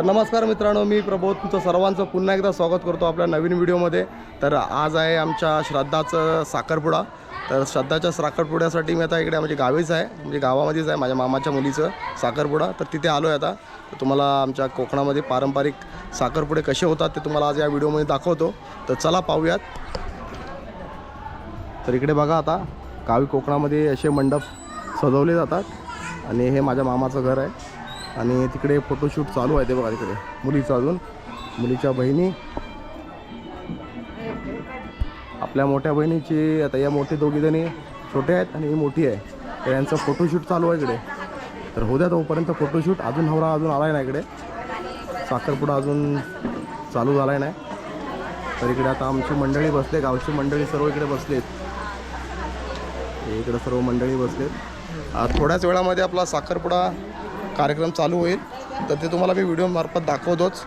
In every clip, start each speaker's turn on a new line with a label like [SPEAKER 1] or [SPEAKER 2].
[SPEAKER 1] तर नमस्कार मित्रांनो मी प्रबोध. तुमचं सर्वांचं पुन्हा एकदा स्वागत करतो आपल्या नवीन व्हिडिओमध्ये. तर आज आहे आमच्या श्रद्धाचं साखरपुडा. तर श्रद्धाच्या साखरपुड्यासाठी मी आता इकडे म्हणजे गावीच आहे. म्हणजे गावामध्येच आहे माझ्या मामाच्या मुलीचं साखरपुडा. तर तिथे आलो आहे आता तुम्हाला आमच्या कोकणामध्ये पारंपरिक साखरपुडे कसे होतात ते तुम्हाला आज या व्हिडिओमध्ये दाखवतो. तर चला पाहूयात. तर इकडे बघा आता गावी कोकणामध्ये असे मंडप सजवले जातात. आणि हे माझ्या मामाचं घर आहे. आणि तिकडे फोटोशूट चालू आहे ते बघा तिकडे. मुलीचं अजून. मुलीच्या बहिणी. आपल्या मोठ्या बहिणीची आता या मोठे दोघीजणी छोटे आहेत आणि ही मोठी आहे. तर यांचं फोटोशूट चालू आहे इकडे. तर होऊ द्या तोपर्यंत फोटोशूट अजून नवरा अजून आला आहे ना इकडे. साखरपुडा अजून चालू झाला आहे नाही तर इकडे आता आमची मंडळी बसले गावची मंडळी सर्व इकडे बसलेत. इकडे सर्व मंडळी बसलेत. थोड्याच वेळामध्ये आपला साखरपुडा कार्यक्रम चालू होईल. तर ते तुम्हाला मी व्हिडिओ मार्फत दाखवतोच.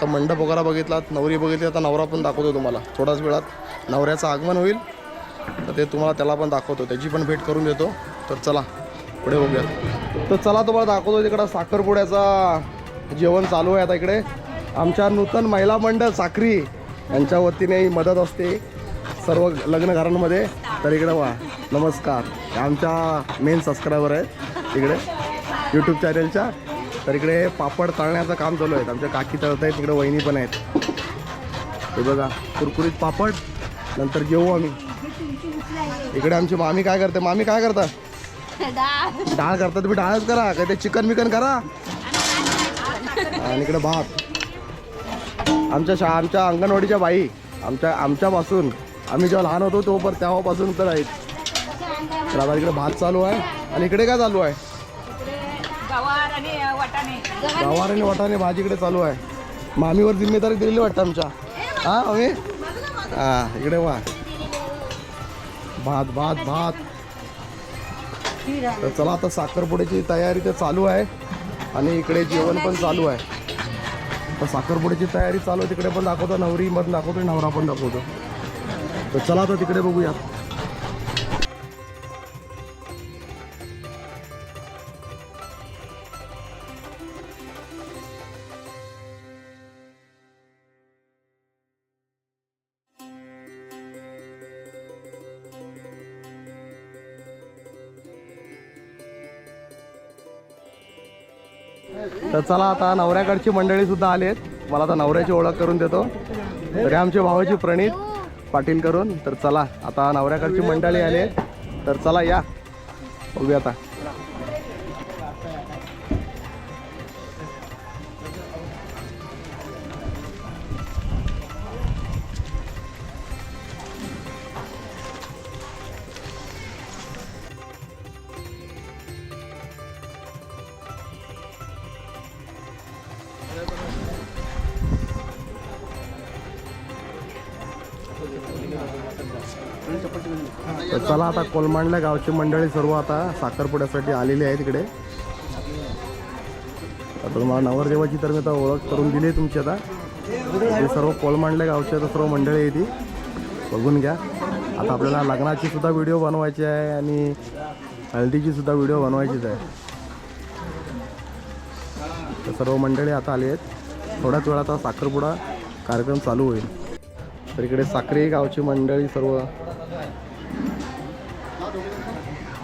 [SPEAKER 1] तर मंडप वगैरे बघितलात नवरी बघितली आता नवरा पण दाखवतो तुम्हाला. थोड्याच वेळात नवऱ्याचं आगमन होईल. तर ते तुम्हाला त्याला पण दाखवतो त्याची पण भेट करून देतो. तर चला पुढे बघूया तर चला तुम्हाला दाखवतो तिकडं साखरपुड्याचा जेवण चालू आहे आता इकडे. आमच्या नूतन महिला मंडळ साखरी यांच्या वतीने ही मदत असते. सर्व लग्न घरांमध्ये. तर इकडे वा नमस्कार. आमच्या मेन सबस्क्रायबर आहेत. इकडे. यूट्यूब चॅनलच्या तर इकडे पापड तळण्याचं काम चालू आहे आमच्या काकी तळत आहेत तिकडे वहिनी पण आहेत. हे बघा कुरकुरीत पापड नंतर जेवू आम्ही. इकडे आमची मामी काय करते? मामी काय करता? डाळ करता? तुम्ही डाळच करा. काय ते चिकन बिकन करा. आणि इकडे भात. आमच्या शा आमच्या अंगणवाडीच्या बाई आमच्या आमच्यापासून आम्ही जेव्हा लहान होतो तो पर तेव्हापासून तर आहेत. तर आता इकडे भात चालू आहे. आणि इकडे काय चालू आहे?
[SPEAKER 2] गवार आणि वाटाणे.
[SPEAKER 1] गवार आणि वाटाणे भाजी इकडे चालू आहे. मामीवर जिम्मेदारी दिलेली वाटतं आमच्या. हा आम्ही हा इकडे वा. भात भात भात. तर चला आता साखरपुड्याची तयारी तर चालू आहे. आणि इकडे जेवण पण चालू आहे. तर साखरपुड्याची तयारी चालू आहे. तिकडे पण दाखवतो नवरी मध दाखवतो नवरा पण दाखवतो. तर चला आता तिकडे बघूया तर चला आता नवऱ्याकडची मंडळी सुद्धा आली आहेत मला आता नवऱ्याची ओळख करून देतो. तरी आमच्या आमचे भावाची प्रणित पाटील करून. तर चला आता नवऱ्याकडची मंडळी आली आहेत तर चला या. बघूया आता. तर चला आता कोलमांडल्या गावची मंडळी सर्व आता साखरपुड्यासाठी आलेली आहे तिकडे आता तुम्हाला नवरदेवाची तर मी आता ओळख करून दिली आहे तुमची आता. हे सर्व कोलमांडल्या गावची आता सर्व मंडळी आहे ती बघून घ्या. आता आपल्याला लग्नाची सुद्धा व्हिडिओ बनवायची आहे आणि हळदीची सुद्धा व्हिडिओ बनवायचीच आहे. तर सर्व मंडळी आता आली आहेत. थोड्याच वेळात आता साखरपुडा कार्यक्रम चालू होईल. तर इकडे साखरे गावची मंडळी सर्व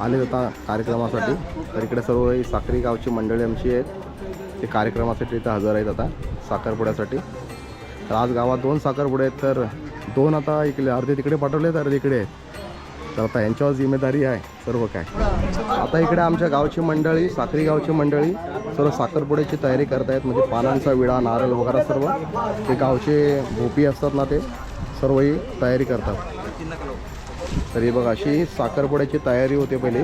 [SPEAKER 1] आले होता कार्यक्रमासाठी. तर इकडे सर्व ही साखरी गावची मंडळी आमची आहेत. ते कार्यक्रमासाठी इथं हजर आहेत आता साखरपुड्यासाठी. तर आज गावात दोन साखरपुडे आहेत तर दोन आता इकडे अर्धे तिकडे पाठवले तर अर्धे इकडे आहेत. तर आता यांच्यावर जिम्मेदारी आहे सर्व काय. आता इकडे आमच्या गावची मंडळी साखरी गावची मंडळी सर्व साखरपुड्याची तयारी करत आहेत म्हणजे पानांचा विडा नारळ वगैरे सर्व. ते गावचे भोपी असतात ना ते सर्वही तयारी करतात. तर हे बघा अशी साखरपुड्याची तयारी होते पहिले.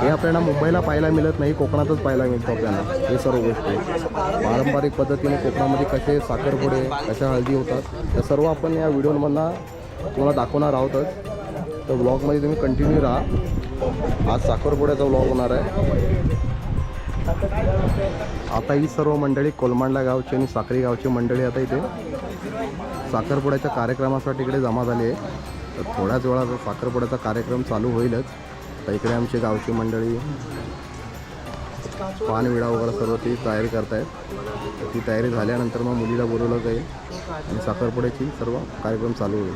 [SPEAKER 1] हे आपल्याला मुंबईला पाहायला मिळत नाही कोकणातच पाहायला मिळतं आपल्याला. हे सर्व गोष्टी. पारंपरिक पद्धतीने कोकणामध्ये कसे साखरपुडे कशा हळदी होतात त्या सर्व आपण या व्हिडिओमधनं तुम्हाला दाखवणार आहोतच. तर ब्लॉगमध्ये तुम्ही कंटिन्यू राहा. आज साखरपुड्याचा ब्लॉग होणार आहे. आता ही सर्व मंडळी कोलमांडला गावची आणि साखरी गावची मंडळी आता इथे. साखरपुड्याच्या कार्यक्रमासाठी इकडे जमा झाली आहे. तर थोड्याच वेळात साखरपुड्याचा कार्यक्रम चालू होईलच. तर इकडे आमची गावची मंडळी पानविडा वगैरे सर्व ती तयारी करतायत. ती तयारी झाल्यानंतर मग मुलीला बोलवलं जाईल आणि साखरपुड्याची सर्व कार्यक्रम चालू होईल.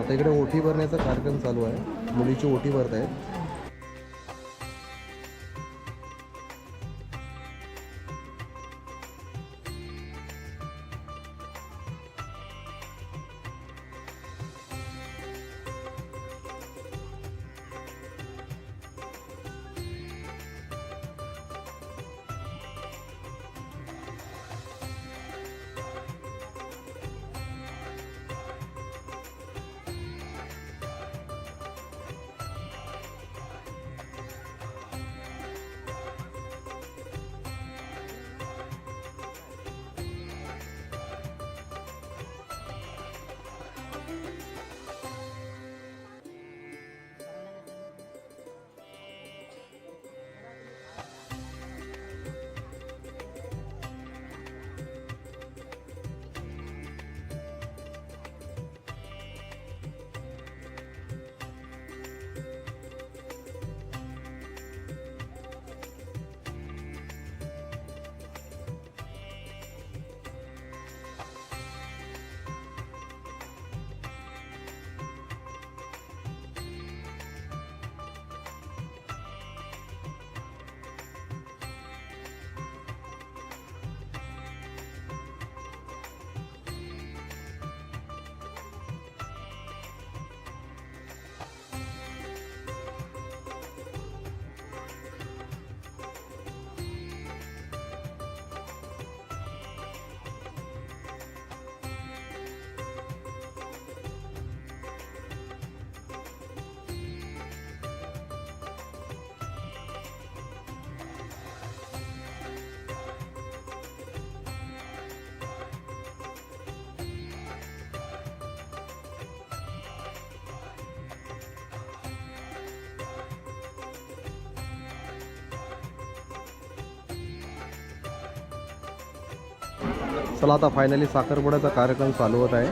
[SPEAKER 1] आता इकडे ओटी भरण्याचा कार्यक्रम चालू आहे. मुलीची ओटी भरत आहेत चला आता फायनली साखरपुड्याचा कार्यक्रम चालू होत आहे.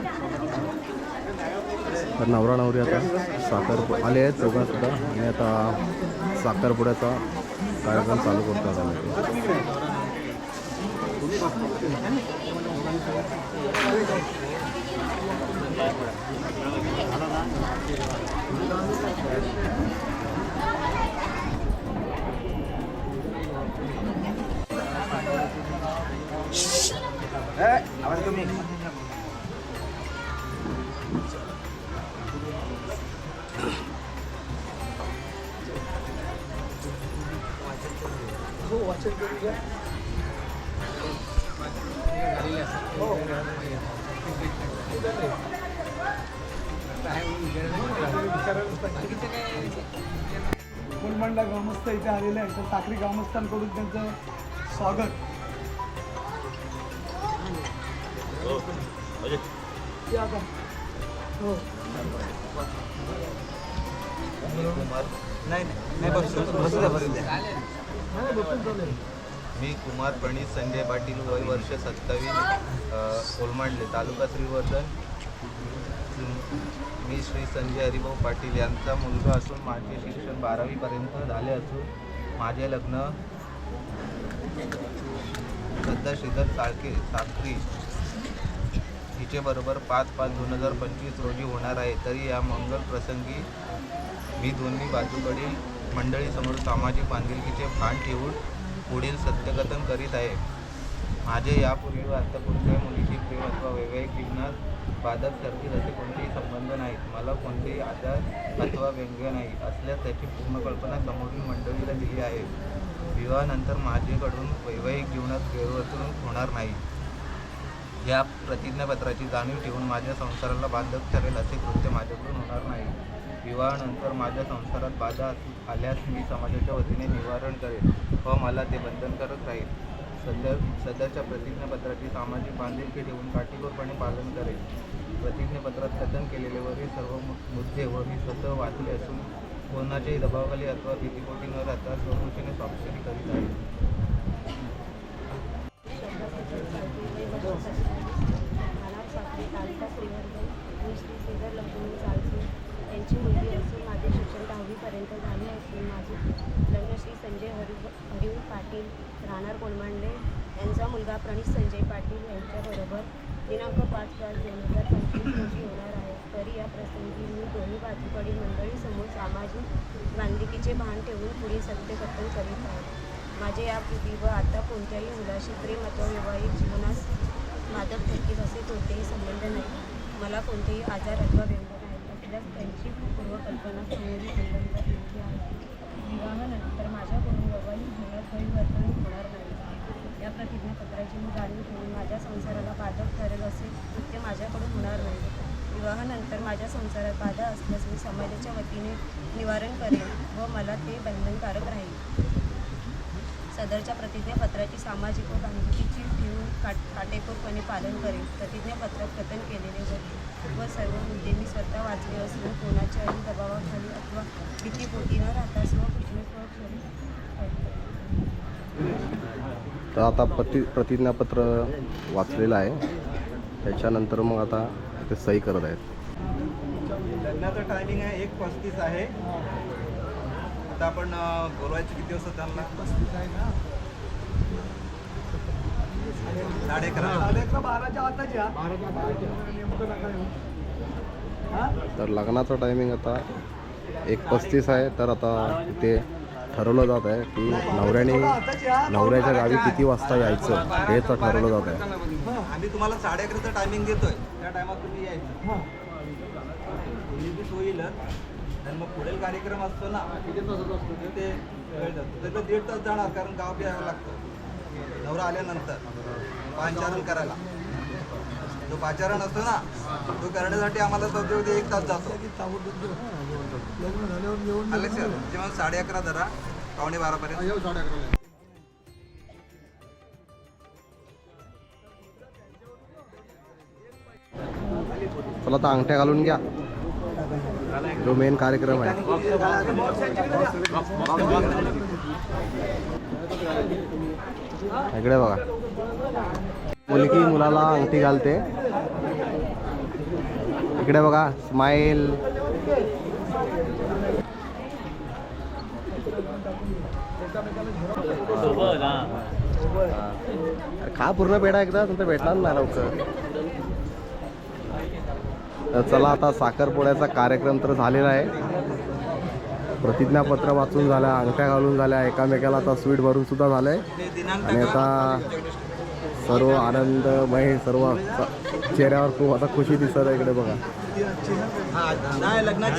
[SPEAKER 1] तर नवरा नवरी आता साखर आले आहेत चौघांसुद्धा आणि आता साखरपुड्याचा कार्यक्रम चालू करतात आम्ही
[SPEAKER 3] आलेले आहेत. तर साखरी ग्रामस्थांकडून त्यांचं स्वागत. हो नाही,
[SPEAKER 4] मी कुमार प्रणित संजय पाटील वय वर्ष सत्तावीस कोलमांडले तालुका श्रीवर्धन मी श्री संजय हरिभाऊ पाटील यांचा मुलगा असून माझे शिक्षण बारावीपर्यंत झाले असून माझे लग्न सध्या श्रीधर साळके साखरी हिचेबरोबर पाच पाच दोन हजार पंचवीस रोजी होणार आहे. तरी या मंगल प्रसंगी मी दोन्ही बाजूकडील मंडळीसमोर सामाजिक बांधिलकीचे भान ठेवून पुढील सत्यकथन करीत आहे. माझे यापूर्वी आत्ता आता कोणत्याही मुलीशी प्रेम अथवा वैवाहिक जीवनात बाधक ठरतील असे कोणतेही संबंध नाहीत. मला कोणतेही आजार अथवा व्यंग्य नाही. असल्यास त्याची पूर्ण कल्पना समोरील मंडळीला दिली आहे. विवाहानंतर माझ्याकडून वैवाहिक जीवनात गैरवर्तणूक होणार नाही. या प्रतिज्ञापत्राची जाणीव ठेवून माझ्या संसाराला बाधक ठरेल असे कृत्य माझ्याकडून होणार नाही. विवाहानंतर माझ्या संसारात बाधा आल्यास मी समाजाच्या वतीने निवारण करेन व मला ते बंधनकारक राहील. सध्या सध्याच्या प्रतिज्ञापत्राची सामाजिक बांधिलकी ठेवून काटेकोरपणे पालन करेन प्रतिज्ञापत्रात कथन केलेले वरील सर्व मु- मुद्दे व मी स्वतः वाचले असून कोणाच्याही दबावाखाली अथवा भीतीपोटी न राहता स्वखुशीने स्वाक्षरी करीत आहे.
[SPEAKER 5] मला श्री यांची मुलगी असून माझे शिक्षण दहावीपर्यंत झाले असून माझे लग्न श्री संजय हरि हरिऊ पाटील राहणार कोलमांडे. यांचा मुलगा प्रणित संजय पाटील यांच्याबरोबर दिनांक पाच पाच दोन हजार पंचवीस रोजी होणार आहे. तरी या प्रसंगी मी दोन्ही बाजूकडील मंडळीसमोर सामाजिक बांधिकीचे भान ठेवून पुढील सत्यकथन करीत आहे. माझे यापूर्वी व आता कोणत्याही मुलाशी प्रेम अथवा वैवाहिक जीवनास मादक थकीत असे कोणतेही संबंध नाही. मला कोणतेही आजार अथवा व्यंग नाही असल्यास त्यांची पूर्वकल्पना संबंधित संबंध आहे. विवाहानंतर माझ्याकडून वैवाहिक जीवनात परिवर्तन होणार नाही. या प्रतिज्ञापत्राची मी जाणीव ठेवून माझ्या संसाराला बाधक ठरेल असे कृत्य माझ्याकडून होणार नाही. विवाहानंतर माझ्या संसारात बाधा असल्यास मी समाजाच्या वतीने निवारण करेन व मला ते बंधनकारक राहील. सदरच्या प्रतिज्ञापत्राची सामाजिक व बांधिलकीची ठेवून काट काटेकोरपणे पालन करेन. प्रतिज्ञापत्रात कथन केलेले होते व सर्व मुद्दे मी स्वतः वाचले असून कोणाच्या दबावाखाली अथवा भीतीपोटी न राहता स्वखुशीने स्वक्षरी
[SPEAKER 1] तर आता पति प्रतिज्ञापत्र वाचलेलं आहे. त्याच्यानंतर मग आता ते सही करत आहेत.
[SPEAKER 4] लग्नाचं टायमिंग आहे एक पस्तीस आहे. आता आपण बोलवायचं किती वाजता त्यांना
[SPEAKER 3] पस्तीस आहे ना?
[SPEAKER 4] साडे अकरा
[SPEAKER 3] साडे अकरा बाराच्या आताच या. नेमकं नका येऊ. हा?
[SPEAKER 1] तर लग्नाचं टायमिंग आता एक पस्तीस आहे. तर आता ते ठरवलं जात आहे की नवऱ्याने नवऱ्याच्या गावी किती वाजता यायचं हेच ठरवलं जात आहे.
[SPEAKER 4] आम्ही तुम्हाला साडे अकराचं टायमिंग देतोय. त्या टायमात तुम्ही यायचं.
[SPEAKER 3] हा.
[SPEAKER 4] होईलच आणि मग पुढील कार्यक्रम असतो ना किती तास असतो ते? वेळ जातो. त्याचं दीड तास जाणार कारण गाव बी यावं लागतं. नवरा आल्यानंतर पांचारण करायला. जो पाचारण असतो ना तो करण्यासाठी आम्हाला सध्या एक तास जातो.
[SPEAKER 3] लग्न झाल्यावर जेवण
[SPEAKER 4] आलं सर जेव्हा साडे अकरा धरा पावणे बारापर्यंत
[SPEAKER 3] येऊ साडे अकराला
[SPEAKER 1] चला आता अंगठ्या घालून घ्या. जो मेन कार्यक्रम आहे. इकडे बघा. मुलगी मुलाला अंगठी घालते. इकडे बघा स्माईल खा पूर्ण पेढा एकदा तुमचं भेटणार ना लवकर. तर चला आता साखरपोळ्याचा कार्यक्रम तर झालेला आहे. प्रतिज्ञापत्र वाचून झाल्या अंगठ्या घालून झाल्या एकामेकाला आता स्वीट भरून सुद्धा झालंय. आणि आता सर्व आनंदमय सर्व चेहऱ्यावर खूप आता खुशी दिसत आहे इकडे बघा.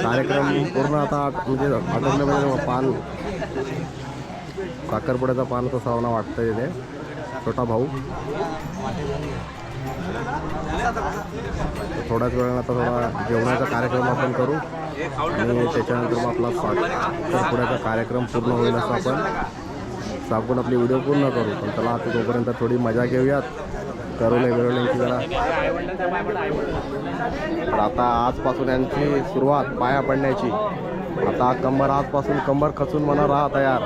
[SPEAKER 1] कार्यक्रम पूर्ण आता म्हणजे आटोपल्यामध्ये पान. साखरपुड्याचा पान तो सावना वाटतं इथे. छोटा भाऊ. थोड्याच वेळानं आता थोडा जेवणाचा कार्यक्रम आपण करू. आणि त्याच्यानंतर मग आपला साखरपुड्याचा कार्यक्रम पूर्ण होईल असं आपण सांगून आपली व्हिडिओ पूर्ण करू. पण त्याला आता तोपर्यंत थोडी मजा घेऊयात करवले बिरवल्यांची जरा. आता आजपासून यांची सुरुवात पाया पडण्याची. आता कंबर आजपासून कंबर खचून म्हणा राहा तयार.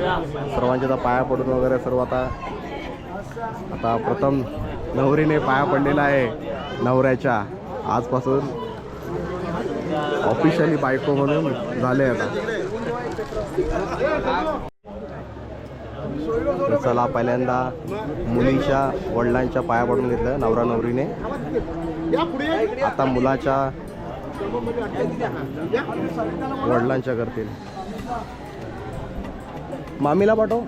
[SPEAKER 1] सर्वांच्या आता पाया पडून वगैरे सर्व आता आता प्रथम नवरीने पाया पडलेला आहे नवऱ्याच्या. आजपासून ऑफिशियली बायको म्हणून झाले आता. चला पहिल्यांदा मुलीच्या वडिलांच्या पाया पडून घेतलं नवरा नवरीने. आता मुलाच्या वडिलांच्या करतील मामीला पाठव.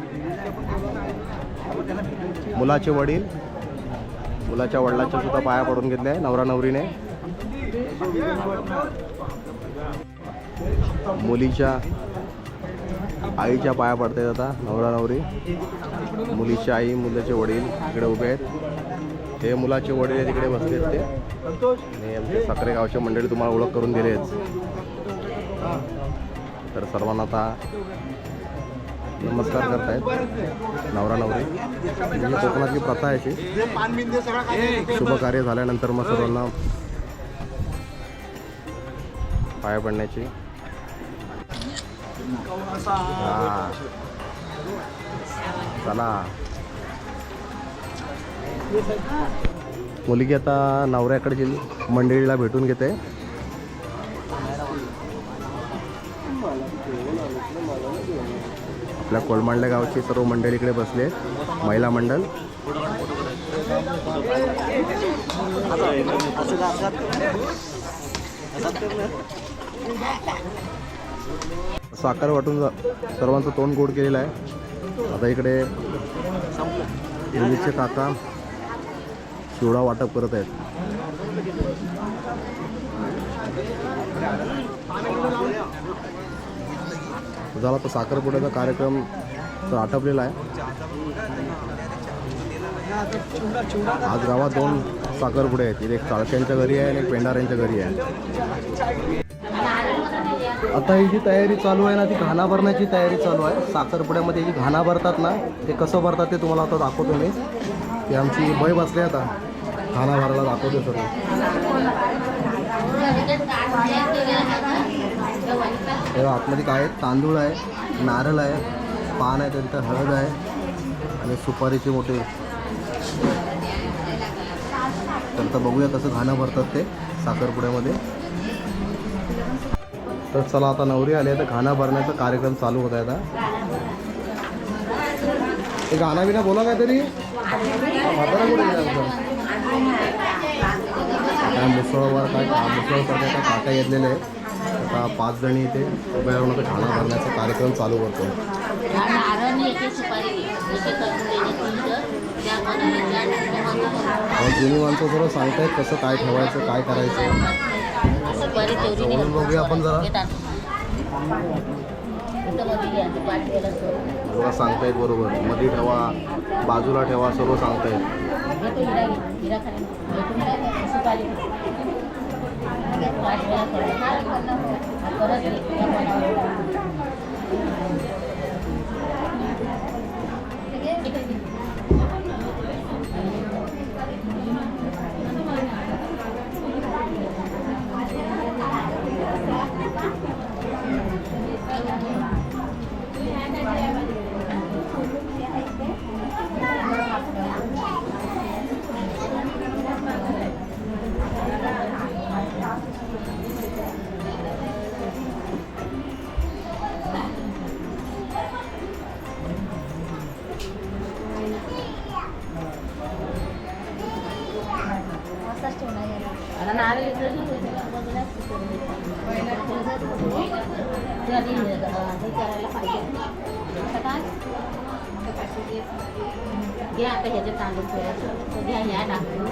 [SPEAKER 1] मुलाचे वडील मुलाच्या वडिलाच्या सुद्धा पाया पडून घेतल्या नवरा नवरीने. मुलीच्या आईच्या पाया पडतायत आता नवरा नवरी. मुलीची आई मुलाचे वडील इकडे उभे आहेत. ते मुलाचे वडील आहेत तिकडे बसले आहेत ते. आणि आमचे साखरे गावचे मंडळी तुम्हाला ओळख करून दिलेच तर सर्वांना आता नमस्कार करतायत. नवरा नवरी. म्हणजे कोकणातली प्रथा आहे शुभ कार्य झाल्यानंतर मग सर्वांना पाया पडण्याची. चला. मुलगी आता नवऱ्याकडे मंडळीला भेटून घेते. आपल्या कोलमांडल्या गावची सर्व मंडळी इकडे बसले आहेत. महिला मंडळ. साखर वाटून जा- सर्वांचं तोंड गोड केलेलं आहे. आता इकडे मुलीचे काका चिवडा वाटप करत आहेत. झाला तर साखरपुड्याचा कार्यक्रम तर आटपलेला आहे. आज गावात दोन साखरपुडे आहेत. एक चाळक्यांच्या घरी आहे आणि एक पेंढाऱ्यांच्या घरी आहे. आता ही जी तयारी चालू आहे ना ती घाणा भरण्याची तयारी चालू आहे. साखरपुड्यामध्ये जी घाणा भरतात ना ते कसं भरतात ते तुम्हाला आता दाखवतो मी. ते आमची बय बसली आता. घाणा भरायला दाखवतो सर्व हे आतमध्ये काय आहे? तांदूळ आहे नारळ आहे पान आहे त्यानंतर हळद आहे आणि सुपारीचे मोठे. तर बघूया कसं घाणं भरतात ते साखरपुड्यामध्ये. तर चला आता नवरी आली आहे तर घाणा भरण्याचा कार्यक्रम चालू होत आहे आता. ते गाणं बिना बोला काहीतरी. म्हातारा कुठे काय मिसळ काय मुसळ काय काका येतलेले. आहे आता पाच जणी इथे उभ्या राहून आता भरण्याचा कार्यक्रम चालू करतो जुनी माणसं सर्व सांगतायत कसं काय ठेवायचं काय करायचं. बघूया आपण जरा. बघा सांगतायत बरोबर. मध्ये ठेवा बाजूला ठेवा सर्व सांगतायत.
[SPEAKER 6] Gracias. घ्या आता ह्याचे तांदूळ ठेवायचं तर घ्या ह्या टाकून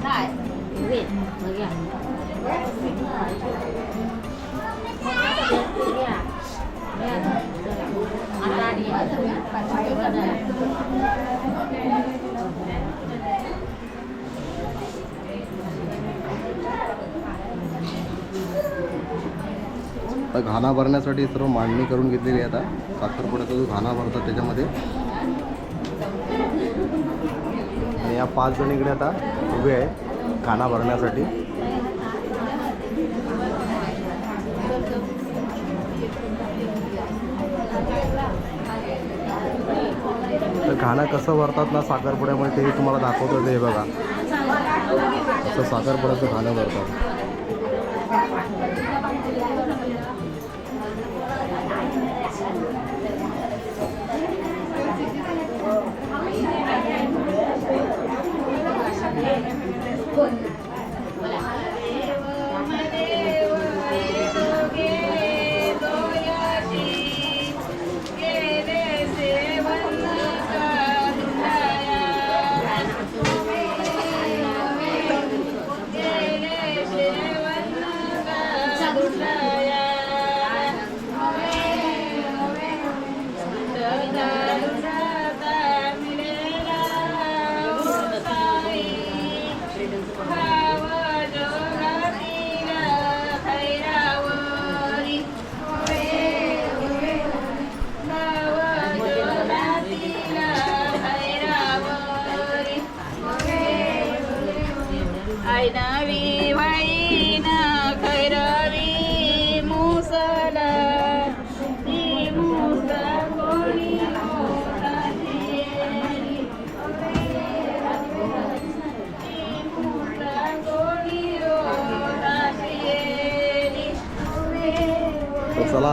[SPEAKER 6] काय वेल मग घ्या घ्या. आता
[SPEAKER 1] तर घाणा भरण्यासाठी सर्व मांडणी करून घेतलेली आहे आता. साखरपुड्याचा जो घाणा भरतात त्याच्यामध्ये. आणि या पाच जण इकडे आता उभे आहे घाणा भरण्यासाठी. तर घाणं कसं भरतात ना साखरपुड्यामध्ये ते तुम्हाला दाखवतो ते बघा. असं साखरपुड्याचं घाणं भरतात. 困难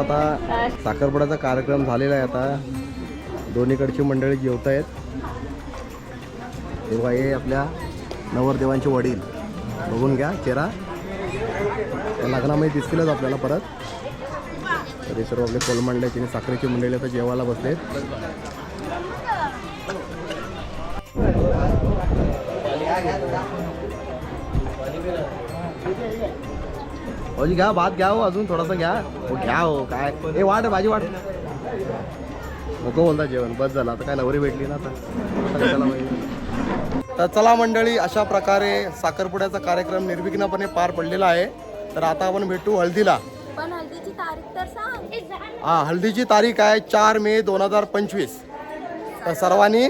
[SPEAKER 1] आता साखरपुड्याचा कार्यक्रम झालेला आहे आता. दोन्हीकडची मंडळी जेवत आहेत. हे हे आपल्या नवरदेवांचे वडील. बघून घ्या चेहरा. त्या लग्नामध्ये दिसतीलच आपल्याला परत. तर हे सर्व आपले कोलमंडळाची आणि साखरेची मंडळी आता जेवायला बसलेत. अजी घ्या भात घ्या हो अजून थोडासा घ्या. हो घ्या हो काय? ए वाट भाजी वाट. नको बोलता जेवण बस झालं. आता काय नवरी भेटली ना आता. तर चला मंडळी अशा प्रकारे साखरपुड्याचा कार्यक्रम निर्विघ्नपणे पार पडलेला आहे. तर आता आपण भेटू हळदीला.
[SPEAKER 5] पण हल्दीची तारीख तर सांग.
[SPEAKER 1] हा हळदीची तारीख आहे चार मे दोन हजार पंचवीस. तर सर्वांनी